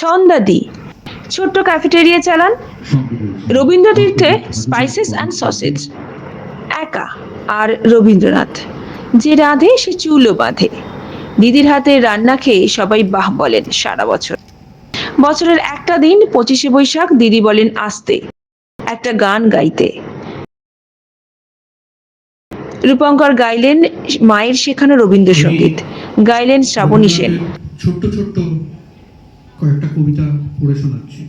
ছন্দাদি। ছোট্ট ক্যাফেটেরিয়া চালান। রবীন্দ্র তীর্থে স্পাইসেস অ্যান্ড সসেজ একা আর রবীন্দ্রনাথ, যে রাঁধে সে চুলও বাঁধে। দিদির হাতে রান্না খেয়ে সবাই বাহ বলেন সারা বছর। বছরের একটা দিন পঁচিশে বৈশাখ দিদি বলেন আসতে, একটা গান গাইতে। রূপঙ্কর গাইলেন মায়ের শেখানো রবীন্দ্রসঙ্গীত। গাইলেন শ্রাবণী সেন। ছোট্ট ছোট্ট কয়েকটা কবিতা পড়ে শোনাচ্ছি।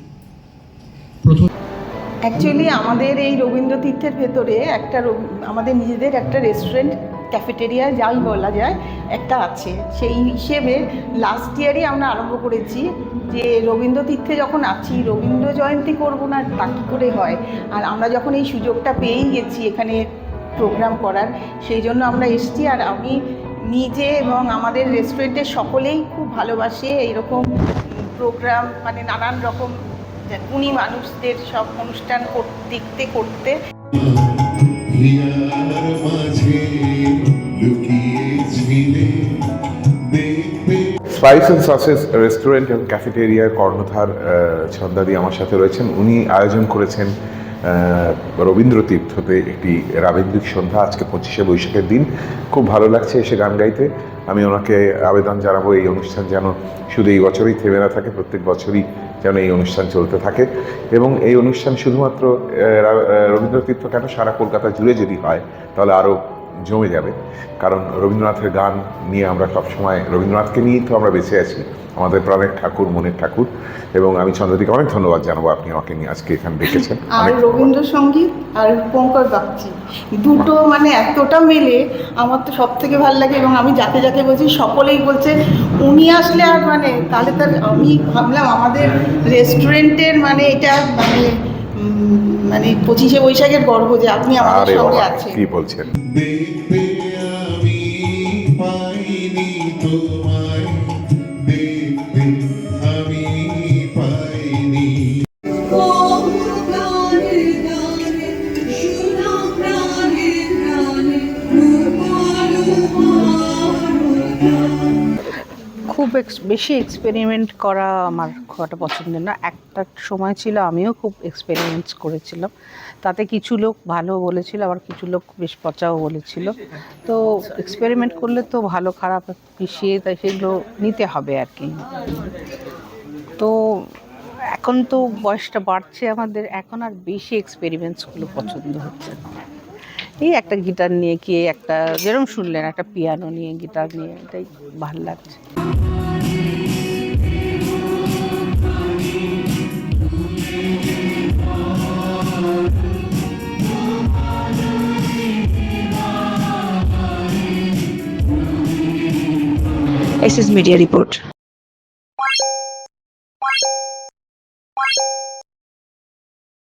অ্যাকচুয়ালি আমাদের এই রবীন্দ্র তীর্থের ভেতরে একটা আমাদের নিজেদের একটা রেস্টুরেন্ট ক্যাফেটেরিয়া যাই বলা যায়, একটা আছে। সেই হিসেবে লাস্ট ইয়ারই আমরা আরম্ভ করেছি যে রবীন্দ্র তীর্থে যখন আছি, রবীন্দ্র জয়ন্তী করব না, তা কী করে হয়? আর আমরা যখন এই সুযোগটা পেয়েই গেছি এখানে প্রোগ্রাম করার, সেই জন্য আমরা এসেছি। আর আমি নিজে এবং আমাদের রেস্টুরেন্টের সকলেই খুব ভালোবাসে এইরকম প্রোগ্রাম মানে নানান রকম উনি মানুষদের সব অনুষ্ঠান দেখতে করতে। স্পাইস অ্যান্ড সসেস রেস্টুরেন্ট এবং ক্যাফেটেরিয়ার কর্ণধার ছন্দাদি আমার সাথে রয়েছেন। উনি আয়োজন করেছেন আহ, রবীন্দ্র তীর্থতে একটি রাবীন্দ্রিক সন্ধ্যা আজকে পঁচিশে বৈশাখের দিন। খুব ভালো লাগছে এসে গান গাইতে। আমি ওনাকে আবেদন জানাব এই অনুষ্ঠান যেন শুধু এই বছরই থেমে না থাকে প্রত্যেক বছরই যেন এই অনুষ্ঠান চলতে থাকে। এবং এই অনুষ্ঠান শুধুমাত্র রবীন্দ্রতীর্থ রবীন্দ্র তীর্থ কেন সারা কলকাতা জুড়ে যদি হয় তাহলে আরও জমে যাবে। কারণ রবীন্দ্রনাথের গান নিয়ে আমরা সবসময় রবীন্দ্রনাথকে নিয়েই তো আমরা বেঁচে আছি আমাদের প্রাণের ঠাকুর মনের ঠাকুর। এবং আমি চন্দ্রদিকে অনেক ধন্যবাদ জানাব আপনি আমাকে নিয়ে আজকে এখানে ডেকেছেন। আর রবীন্দ্রসঙ্গীত আর রূপঙ্কর বাগচি দুটো মানে এতটা মেলে আমার তো সব থেকে ভালো লাগে এবং আমি যাকে যাকে বলছি সকলেই বলছে উনি আসলে আর মানে তাহলে তার আমি ভাবলাম আমাদের রেস্টুরেন্টের মানে এটা মানে মানে পঁচিশে বৈশাখের গর্ব যে আপনি আমাদের আরে সঙ্গে বাবা আছেন। কি বলছেন? দেখবে আমি পাইনি তোমায়। খুব বেশি এক্সপেরিমেন্ট করা আমার খুব একটা পছন্দের না। একটা সময় ছিল আমিও খুব এক্সপেরিমেন্টস করেছিলাম। তাতে কিছু লোক ভালো বলেছিল, আবার কিছু লোক বেশ পচাও বলেছিল। তো এক্সপেরিমেন্ট করলে তো ভালো, খারাপ পিছিয়ে তাই সেগুলো নিতে হবে আর কি। তো এখন তো বয়সটা বাড়ছে আমাদের, এখন আর বেশি এক্সপেরিমেন্টসগুলো পছন্দ হচ্ছে এই একটা গিটার নিয়ে কি একটা যেরকম শুনলেন, একটা পিয়ানো নিয়ে গিটার নিয়ে, এটাই ভালো লাগছে। S S media report